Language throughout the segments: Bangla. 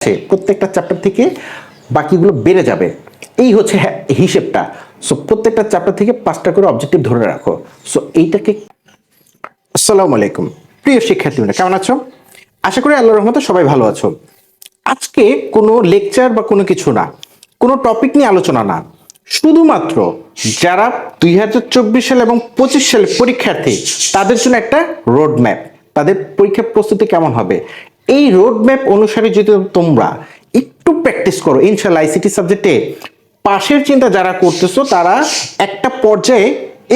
আছে প্রত্যেকটা চ্যাপ্টার থেকে বাকিগুলো বেড়ে যাবে। এই হচ্ছে হ্যাঁ, হিসেবটা। সো প্রত্যেকটা চ্যাপ্টার থেকে পাঁচটা করে অবজেক্টিভ ধরে রাখো। সো এইটাকে আসসালামু আলাইকুম। প্রিয় শিক্ষার্থীরা কেমন আছো? আশা করি আল্লাহর রহমতে সবাই ভালো আছো। আজকে কোনো লেকচার বা কোনো কিছু না কোনো টপিক নিয়ে আলোচনা না। শুধুমাত্র যারা দুই হাজার চব্বিশ সাল এবং পঁচিশ সালে পরীক্ষার্থী তাদের জন্য একটা রোড ম্যাপ তাদের পরীক্ষার প্রস্তুতি কেমন হবে? এই রোড ম্যাপ অনুসারে যদি তোমরা একটু প্র্যাকটিস করো ইনশাল্লাহ আইসিটি সাবজেক্টে পাশের চিন্তা যারা করতেছো, তারা একটা পর্যায়ে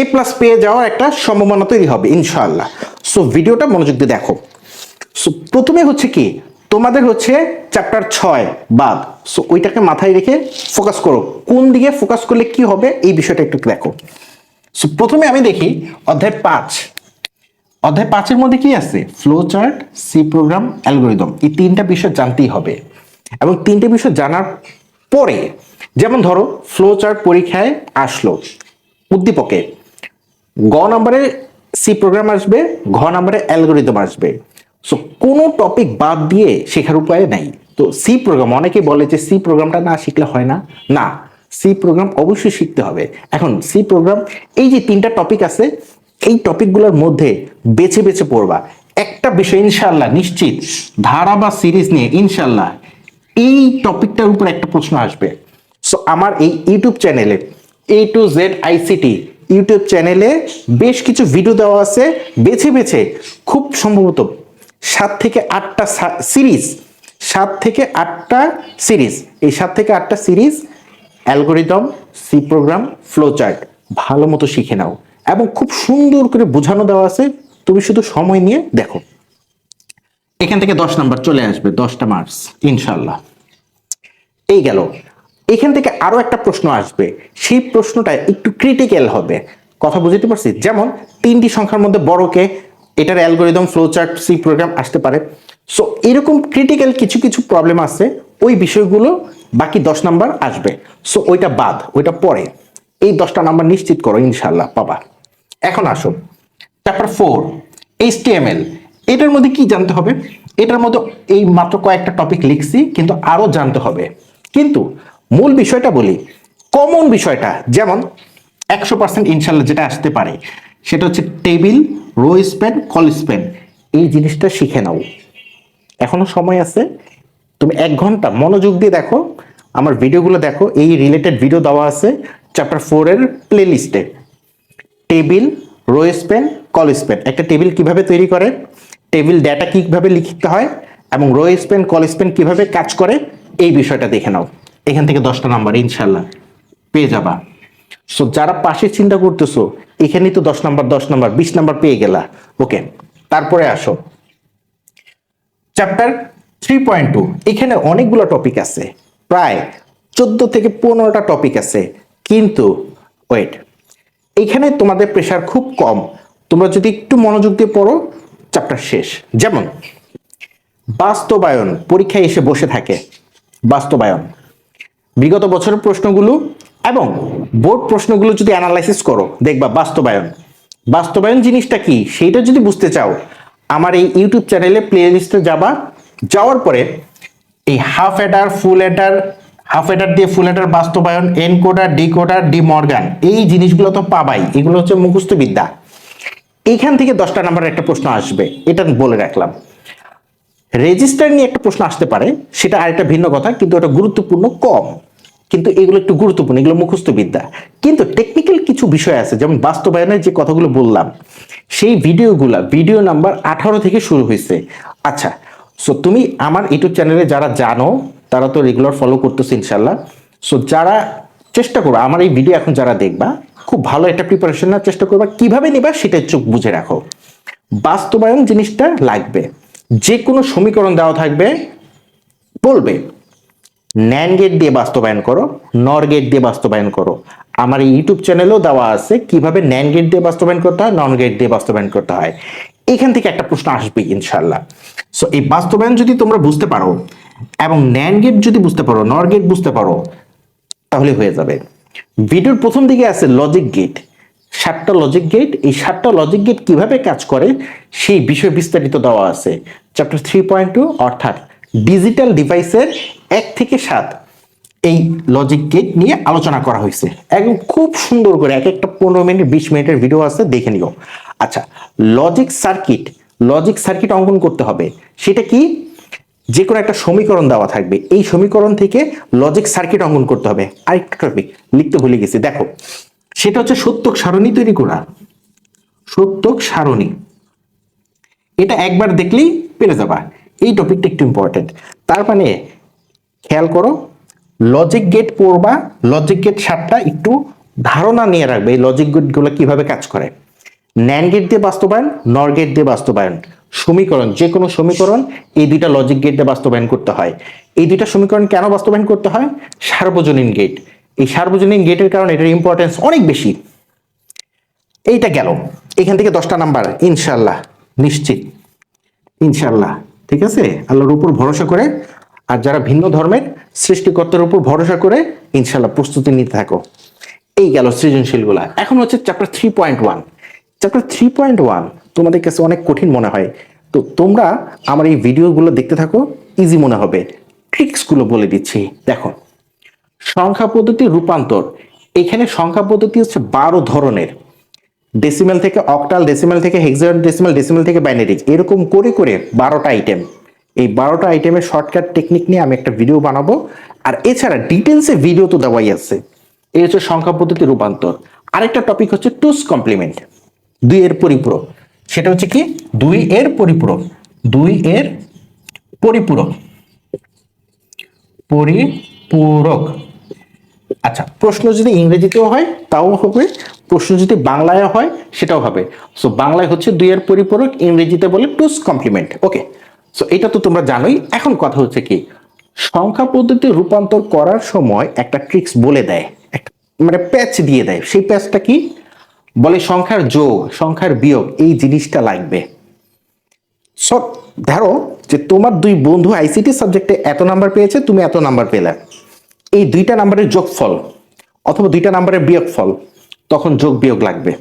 এ প্লাস পেয়ে যাওয়ার একটা সম্ভাবনা তৈরি হবে ইনশাল্লাহ সো ভিডিওটা মনোযোগ দিয়ে দেখো। সো প্রথমে হচ্ছে কি, তোমাদের হচ্ছে চ্যাপ্টার ছয় বাদ। সো ওইটাকে মাথায় রেখে ফোকাস করো, কোন দিকে ফোকাস করলে কি হবে, এই বিষয়টা একটু দেখো। সো প্রথমে আমি দেখি, অধ্যায় পাঁচ। অধ্যায় পাঁচের মধ্যে কি আছে? Flow chart C program algorithm এই তিনটা বিষয় জানতেই হবে। এবং তিনটে বিষয় জানার পরে, যেমন ধরো ফ্লো চার্ট পরীক্ষায় আসলো উদ্দীপকে। গ নম্বরে সি প্রোগ্রাম আসবে, ঘ নম্বরে অ্যালগোরিদম আসবে। সো কোনো টপিক বাদ দিয়ে শেখার উপায় নাই। তো সি প্রোগ্রাম অনেকে বলে যে সি প্রোগ্রামটা না শিখলে হয় না। না সি প্রোগ্রাম অবশ্যই শিখতে হবে। এখন সি প্রোগ্রাম এই যে তিনটা টপিক আছে এই টপিকগুলোর মধ্যে বেছে বেছে পড়বা। একটা বিষয় ইনশাল্লাহ নিশ্চিত, ধারা বা সিরিজ নিয়ে ইনশাল্লাহ এই টপিকটার উপর একটা প্রশ্ন আসবে। সো আমার এই ইউটিউব চ্যানেলে A to Z ICT YouTube চ্যানেলে বেশ কিছু ভিডিও দেওয়া আছে। বেছে বেছে খুব সম্ভবত সাত থেকে আটটা সিরিজ, সাত থেকে আটটা সিরিজ। এই সাত থেকে আটটা series, algorithm C program flow chart ভালো মতো শিখে নাও। এবং খুব সুন্দর করে বোঝানো দেওয়া আছে। তুমি শুধু সময় নিয়ে দেখো। এখান থেকে দশ নাম্বার চলে আসবে, দশটা মার্কস ইনশাল্লাহ এই গেল। এখান থেকে আরও একটা প্রশ্ন আসবে। সেই প্রশ্নটা একটু ক্রিটিক্যাল হবে। কথা বুঝতে পারছি? যেমন, তিনটি সংখ্যার মধ্যে বড়কে এটার algorithm flow chart C program আসতে পারে। সো এরকম ক্রিটিক্যাল কিছু কিছু প্রবলেম আছে। ওই বিষয়গুলো বাকি দশ নাম্বার আসবে। সো ওইটা বাদ, ওইটা পরে। এই দশটা নাম্বার নিশ্চিত করো ইনশাল্লাহ পাবা। এখন আসো। চ্যাপ্টার ফোর এইচটিএমএল এটার মধ্যে কি জানতে হবে? এটার মধ্যে এই মাত্র কয়েকটা টপিক লিখছি, কিন্তু আরও জানতে হবে। কিন্তু মূল বিষয়টা বলি কমন বিষয়টা, যেমন একশো পার্সেন্ট ইনশাল্লাহ যেটা আসতে পারে, সেটা হচ্ছে table row span col span এই জিনিসটা শিখে নাও। এখনও সময় আছে। তুমি এক ঘণ্টা মনোযোগ দিয়ে দেখো, আমার ভিডিওগুলো দেখো, এই রিলেটেড ভিডিও দেওয়া আছে চ্যাপ্টার ফোর এর প্লে লিস্টে table, row span, col span. একটা টেবিল কীভাবে তৈরি করে? টেবিল ডেটা কীভাবে লিখতে হয়? এবং রো স্পেন, কল স্পেন কীভাবে কাজ করে? এই বিষয়টা দেখে নাও। এখান থেকে দশটা নাম্বার ইনশাল্লাহ পেয়ে যাবা। সো যারা পাশে চিন্তা করতেছো, এখানেই তো দশ নাম্বার দশ নাম্বার, বিশ নাম্বার পেয়ে গেলা। ওকে তারপরে আসো। চ্যাপ্টার থ্রি পয়েন্ট টু এখানে অনেকগুলো টপিক আছে। প্রায় চোদ্দ থেকে পনেরোটা টপিক আছে। কিন্তু ওয়েট এইখানে তোমাদের প্রেশার খুব কম। তোমরা যদি একটু মনোযোগ দিয়ে পড়ো চ্যাপ্টার শেষ। যেমন, বাস্তবায়ন, পরীক্ষায় এসে বসে থাকে। বাস্তবায়ন। বিগত বছরের প্রশ্নগুলো এবং বোর্ড প্রশ্নগুলো যদি অ্যানালাইসিস করো, দেখবা বাস্তবায়ন। বাস্তবায়ন জিনিসটা কি? সেইটা যদি বুঝতে চাও, আমার এই ইউটিউব চ্যানেলে প্লে লিস্টে যাবা। যাওয়ার পরে এই half adder full adder half এটার দিয়ে ফুল এটার বাস্তবায়ন এনকোডার ডি মর্গান এই জিনিসগুলো তো পাবাই। এগুলো হচ্ছে মুখস্থ বিদ্যা এইখান থেকে দশটা নাম্বারের একটা প্রশ্ন আসবে। এটা বলে রাখলাম। রেজিস্টার নিয়ে একটা প্রশ্ন আসতে পারে। সেটা আরেকটা ভিন্ন কথা, কিন্তু ওটা গুরুত্বপূর্ণ কম। কিন্তু এগুলো একটু গুরুত্বপূর্ণ, এগুলো মুখস্থ বিদ্যা কিন্তু টেকনিক্যাল কিছু বিষয় আছে, যেমন বাস্তবায়নের যে কথাগুলো বললাম, সেই ভিডিওগুলা ভিডিও নাম্বার আঠারো থেকে শুরু হয়েছে। আচ্ছা সো তুমি আমার ইউটিউব চ্যানেলে যারা জানো তারা তো রেগুলার ফলো করতেছে ইনশাল্লাহ সো যারা চেষ্টা করো আমার এই ভিডিও এখন যারা দেখবা, খুব ভালো একটা প্রিপারেশন নেওয়ার চেষ্টা করবা। কীভাবে নিবা সেটা চোখ বুঝে রাখো। বাস্তবায়ন জিনিসটা লাগবে। যে কোনো সমীকরণ দেওয়া থাকবে, বলবে ন্যান গেট দিয়ে বাস্তবায়ন করো নর গেট দিয়ে বাস্তবায়ন করো। আমার এই ইউটিউব চ্যানেলেও দেওয়া আছে কীভাবে ন্যান গেট দিয়ে বাস্তবায়ন করতে হয় নন গেট দিয়ে বাস্তবায়ন করতে হয়। এখান থেকে একটা প্রশ্ন আসবে ইনশাল্লাহ সো এই বাস্তবায়ন যদি তোমরা বুঝতে পারো এবং ন্যান গেট যদি বুঝতে পারো নর গেট বুঝতে পারো, তাহলে হয়ে যাবে। ভিডিওর প্রথম দিকে আছে লজিক গেট সাতটা লজিক গেট এই সাতটা লজিক গেট কীভাবে কাজ করে, সেই বিষয় বিস্তারিত দেওয়া আছে। চ্যাপ্টার থ্রি পয়েন্ট টু অর্থাৎ ডিজিটাল ডিভাইসের এক থেকে সাত, এই লজিক গেট নিয়ে আলোচনা করা হয়েছে। একদম খুব সুন্দর করে, এক একটা পনেরো মিনিট, বিশ মিনিটের ভিডিও আছে, দেখে নিও। আচ্ছা লজিক সার্কিট লজিক সার্কিট অঙ্কন করতে হবে। সেটা কি? যে কোনো একটা সমীকরণ দেওয়া থাকবে। এই সমীকরণ থেকে লজিক সার্কিট অঙ্কন করতে হবে। আরেকটা টপিক লিখতে ভুলে গেছি, দেখো। সেটা হচ্ছে সত্যক সারণী তৈরি করা। সত্যক সারণী। এটা একবার দেখলেই পেরে যাবা। এই টপিকটা একটু ইম্পর্টেন্ট তার মানে খেয়াল করো লজিক গেট পড়বা লজিক গেট সাতটা একটু ধারণা নিয়ে রাখবে। এই লজিক গেটগুলো কীভাবে কাজ করে? ন্যান গেট দিয়ে বাস্তবায়ন নর গেট দিয়ে বাস্তবায়ন। সমীকরণ যে কোনো সমীকরণ এই দুইটা লজিক গেট দিয়ে বাস্তবায়ন করতে হয়। এই দুইটা সমীকরণ কেন বাস্তবায়ন করতে হয়? সার্বজনীন গেট এই সার্বজনীন গেটের কারণে এটার ইম্পর্টেন্স অনেক বেশি। এইটা গেল। এখান থেকে দশটা নাম্বার ইনশাল্লাহ নিশ্চিত। ইনশাল্লাহ ঠিক আছে? আল্লাহর উপর ভরসা করে, আর যারা ভিন্ন ধর্মের সৃষ্টিকর্তার উপর ভরসা করে ইনশাল্লাহ প্রস্তুতি নিতে থাকো। এই গেল সৃজনশীলগুলা। এখন হচ্ছে chapter three point one chapter three point one তোমাদের কাছে অনেক কঠিন মনে হয়। তো তোমরা আমার এই ভিডিওগুলো দেখতে থাকো ইজি মনে হবে। ট্রিক্সগুলো বলে দিচ্ছি। দেখো, সংখ্যা পদ্ধতির রূপান্তর। এখানে সংখ্যা পদ্ধতি হচ্ছে বারো ধরনের। ডেসিমেল থেকে অক্টাল ডেসিমেল থেকে হেক্সাডেসিমেল ডেসিমেল ডেসিমেল থেকে বাইনারি এরকম করে করে বারোটা আইটেম এই বারোটা আইটেমের শর্টকাট টেকনিক নিয়ে আমি একটা ভিডিও বানাবো। আর এছাড়া ডিটেলসে ভিডিও তো দেওয়াই আছে। এই হচ্ছে সংখ্যা পদ্ধতি রূপান্তর। আরেকটা টপিক হচ্ছে টুস কমপ্লিমেন্ট দুই এর পরিপূরক। সেটা হচ্ছে কি? দুই এর পরিপূরক। দুই এর পরিপূরক। পরিপূরক। আচ্ছা প্রশ্ন যদি ইংরেজিতেও হয়, তাও হবে। প্রশ্ন যদি বাংলায় হয়, সেটাও হবে। সো বাংলায় হচ্ছে দুইয়ের পরিপূরক, ইংরেজিতে বলে টুস কমপ্লিমেন্ট ওকে সো এটা তো তোমরা জানোই। এখন কথা হচ্ছে কি? সংখ্যা পদ্ধতি রূপান্তর করার সময় একটা ট্রিক্স বলে দেয়। একটা মানে প্যাচ দিয়ে দেয়। সেই প্যাচটা কি? বলে সংখ্যার যোগ, সংখ্যার বিয়োগ, এই জিনিসটা লাগবে। ধরো যে তোমার দুই বন্ধু আইসিটি সাবজেক্টে এত নাম্বার পেয়েছে, তুমি এত নাম্বার পেলে। এই দুইটা নাম্বারের যোগফল অথবা দুইটা নাম্বারের বিয়োগফল, তখন যোগ বিয়োগ লাগবে।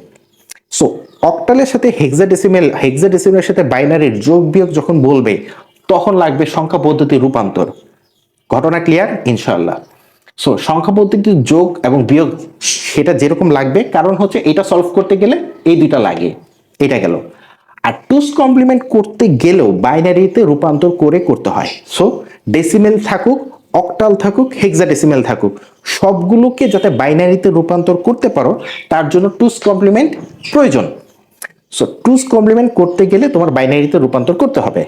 সো অক্টালের সাথে হেক্সাডেসিমেল হেক্সাডেসিমেলের সাথে বাইনারির যোগ বিয়োগ যখন বলবে, তখন লাগবে সংখ্যা পদ্ধতির রূপান্তর। ঘটনা ক্লিয়ার ইনশাআল্লাহ। সো সংখ্যা পদ্ধতির যোগ এবং বিয়োগ, সেটা যেরকম লাগবে, কারণ হচ্ছে এটা সলভ করতে গেলে এই দুইটা লাগে। এটা গেল। আর টুস কমপ্লিমেন্ট করতে গেলেও বাইনারিতে রূপান্তর করে করতে হয়। সো ডেসিমেল থাকুক অক্টাল থাকুক হেক্সাডেসিমেল থাকুক, সবগুলোকে যাতে বাইনারিতে রূপান্তর করতে পারো, তার জন্য টুস কমপ্লিমেন্ট প্রয়োজন। সো টুস কমপ্লিমেন্ট করতে গেলে তোমার বাইনারিতে রূপান্তর করতে হবে।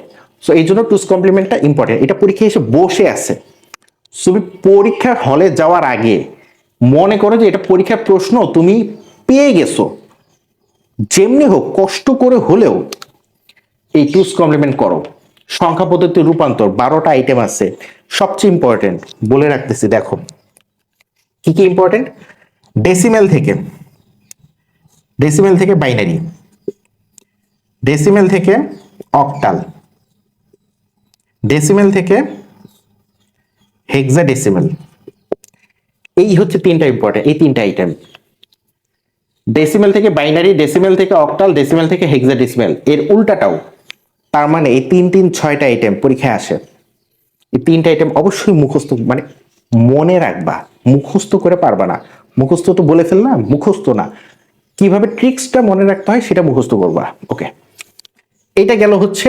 সো এই জন্য টুস কমপ্লিমেন্টটা ইম্পর্টেন্ট এটা পরীক্ষায় এসে বসে আছে। তুমি পরীক্ষার হলে যাওয়ার আগে মনে করো যে এটা পরীক্ষার প্রশ্ন, তুমি পেয়ে গেছো। যেমনি হোক, কষ্ট করে হলেও এই টুস কমপ্লিমেন্ট করো। সংখ্যা পদ্ধতির রূপান্তর, বারোটা আইটেম আছে। সবচেয়ে ইম্পর্টেন্ট বলে রাখতেছি, দেখো। কি কি ইম্পর্টেন্ট ডেসিমেল থেকে। ডেসিমেল থেকে বাইনারি ডেসিমেল থেকে অক্টাল ডেসিমেল থেকে হেক্সাডেসিমেল এই হচ্ছে তিনটা ইম্পর্টেন্ট এই তিনটা আইটেম ডেসিমেল থেকে বাইনারি ডেসিমেল থেকে অক্টাল ডেসিমেল থেকে হেক্সাডেসিমেল এর উল্টাটাও। তার মানে এই তিন তিন, ছয়টা আইটেম পরীক্ষায় আসে। এই তিনটা আইটেম অবশ্যই মুখস্থ মানে মনে রাখবা, মুখস্থ করে পারবা না। মুখস্থ তো বলে ফেল না মুখস্থ না। কীভাবে ট্রিক্সটা মনে রাখতে হয় সেটা মুখস্থ করবা। ওকে এটা গেল হচ্ছে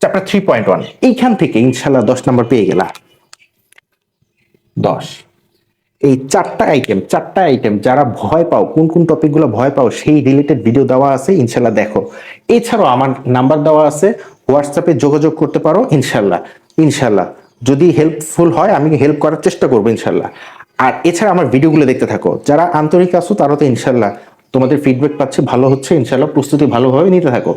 চ্যাপ্টার থ্রি পয়েন্ট ওয়ান এইখান থেকে ইনশাল্লাহ দশ নম্বর পেয়ে গেলা। দশ। এই চারটা আইটেম চারটা আইটেম যারা ভয় পাও, কোন কোন টপিকগুলো ভয় পাও, সেই রিলেটেড ভিডিও দেওয়া আছে, ইনশাল্লাহ দেখো। এছাড়াও আমার নাম্বার দেওয়া আছে হোয়াটসঅ্যাপে যোগাযোগ করতে পারো, ইনশাল্লাহ ইনশাল্লাহ। যদি হেল্পফুল হয়, আমি হেল্প করার চেষ্টা করব, ইনশাল্লাহ। আর এছাড়া আমার ভিডিওগুলো দেখতে থাকো। যারা আন্তরিক আছো, তারা তো ইনশাল্লাহ তোমাদের ফিডব্যাক পাচ্ছে, ভালো হচ্ছে, ইনশাল্লাহ প্রস্তুতি ভালোভাবে নিতে থাকো।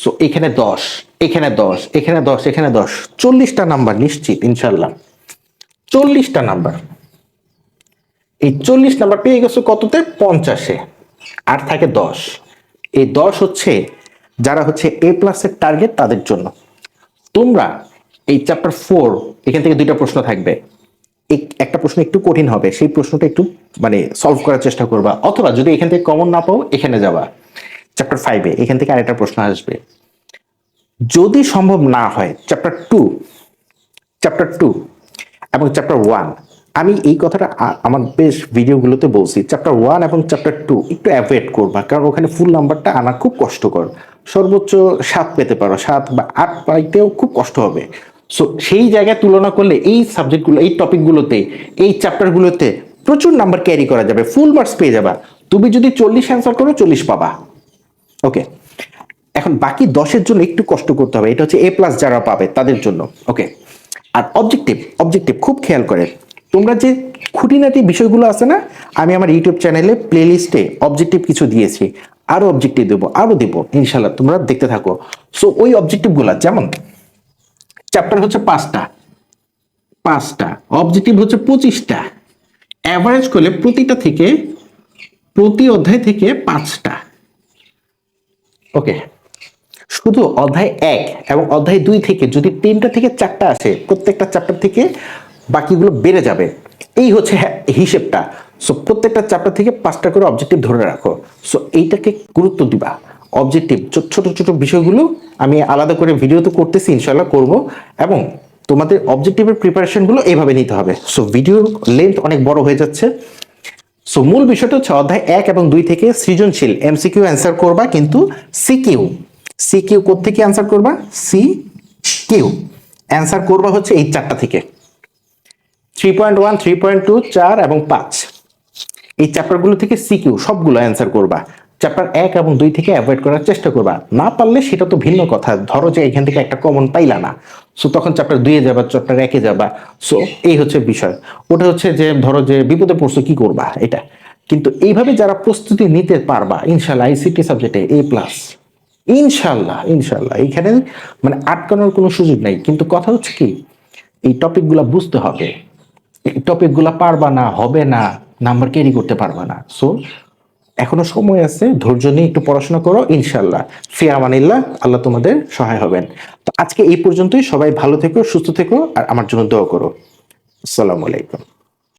সো এখানে দশ এখানে দশ এখানে দশ এখানে দশ, চল্লিশটা নাম্বার নিশ্চিত, ইনশাল্লাহ। চল্লিশটা নাম্বার। এই চল্লিশ নাম্বার পেয়ে গেছো কততে? পঞ্চাশে। আর থাকে দশ। এই দশ হচ্ছে যারা হচ্ছে এ প্লাসের টার্গেট তাদের জন্য। তোমরা এই চ্যাপ্টার ফোর এখান থেকে দুইটা প্রশ্ন থাকবে। এক- একটা প্রশ্ন একটু কঠিন হবে, সেই প্রশ্নটা একটু মানে সলভ করার চেষ্টা করবা। অথবা যদি এখান থেকে কমন না পাও, এখানে যাবা। চ্যাপ্টার ফাইভে এখান থেকে আরেকটা প্রশ্ন আসবে। যদি সম্ভব না হয় চ্যাপ্টার টু চ্যাপ্টার টু এবং চ্যাপ্টার ওয়ান আমি এই কথাটা আমার বেশ ভিডিওগুলোতে বলছি। চ্যাপ্টার ওয়ান এবং চ্যাপ্টার টু একটু অ্যাভয়েড করবা, কারণ ওখানে ফুল নাম্বারটা আনা খুব কষ্টকর। সর্বোচ্চ সাত পেতে পারো, সাত বা আট পাইতেও খুব কষ্ট হবে। সো সেই জায়গায় তুলনা করলে এই সাবজেক্টগুলো এই টপিকগুলোতে এই চ্যাপ্টারগুলোতে প্রচুর নাম্বার ক্যারি করা যাবে ফুল মার্কস পেয়ে যাবা। তুমি যদি চল্লিশ অ্যান্সার করো, চল্লিশ পাবা। ওকে এখন বাকি দশের জন্য একটু কষ্ট করতে হবে। এটা হচ্ছে এ প্লাস যারা পাবে তাদের জন্য। ওকে আর অবজেক্টিভ অবজেক্টিভ খুব খেয়াল করে। তোমরা যে খুঁটিনাটি বিষয়গুলো আছে না, আমি আমার ইউটিউব চ্যানেলে প্লে লিস্টে অবজেক্টিভ কিছু দিয়েছি। আরও অবজেক্টিভ দেবো, আরও দেবো ইনশাল্লাহ তোমরা দেখতে থাকো। সো ওই অবজেক্টিভগুলো যেমন চ্যাপ্টার হচ্ছে পাঁচটা। পাঁচটা অবজেক্টিভ হচ্ছে পঁচিশটা। অ্যাভারেজ করলে প্রতিটা থেকে, প্রতি অধ্যায় থেকে পাঁচটা। ওকে শুধু অধ্যায় এক এবং অধ্যায় দুই থেকে যদি তিনটা থেকে চারটা আসে প্রত্যেকটা চ্যাপ্টার থেকে বাকিগুলো বেড়ে যাবে। এই হচ্ছে হিসেবটা। সো প্রত্যেকটা চ্যাপ্টার থেকে পাঁচটা করে অবজেক্টিভ ধরে রাখো। সো এইটাকে গুরুত্ব দিবা। অবজেক্টিভ ছোট ছোট বিষয়গুলো আমি আলাদা করে ভিডিও তো করতেছি ইনশাল্লাহ করব। এবং তোমাদের অবজেক্টিভের প্রিপারেশনগুলো এইভাবে নিতে হবে। সো ভিডিও লেন্থ অনেক বড় হয়ে যাচ্ছে। সো মূল বিষয়টা হচ্ছে অধ্যায় এক এবং দুই থেকে সৃজনশীল। এমসিকিউ অ্যান্সার করবা কিন্তু সিকিউ সিকিউ থেকে অ্যান্সার করবা? সি কিউ অ্যান্সার করবা হচ্ছে এই চারটা থেকে। Three point one three point two চার এবং পাঁচ এই চ্যাপ্টারগুলো থেকে সিকিউ সবগুলো অ্যান্সার করবা। চ্যাপ্টার এক এবং দুই থেকে অ্যাভয়েড করার চেষ্টা করবা। না পারলে সেটা তো ভিন্ন কথা। ধরো যে এখান থেকে একটা কমন পাইলা না। সো তখন চ্যাপ্টার দুইয়ে যাবা চ্যাপ্টার একে যাবা। সো এই হচ্ছে বিষয়। ওটা হচ্ছে যে, ধরো যে বিপদে পড়ছো, কি করবা এটা? কিন্তু এইভাবে যারা প্রস্তুতি নিতে পারবা, ইনশাল্লাহ আইসিটি সাবজেক্টে এ প্লাস ইনশাল্লাহ ইনশাল্লাহ এইখানে মানে আটকানোর কোনো সুযোগ নাই। কিন্তু কথা হচ্ছে কি, এই টপিকগুলো বুঝতে হবে। এই টপিকগুলো পারবা না, হবে না নাম্বার ক্যারি করতে পারবা না। সো এখনও সময় আছে, ধৈর্য নিয়ে একটু পড়াশোনা করো ইনশাল্লাহ ফি আমানিল্লাহ আল্লাহ তোমাদের সহায় হবেন। তো আজকে এই পর্যন্তই। সবাই ভালো থেকো, সুস্থ থেকো, আর আমার জন্য দোয়া করো। আসসালামু আলাইকুম।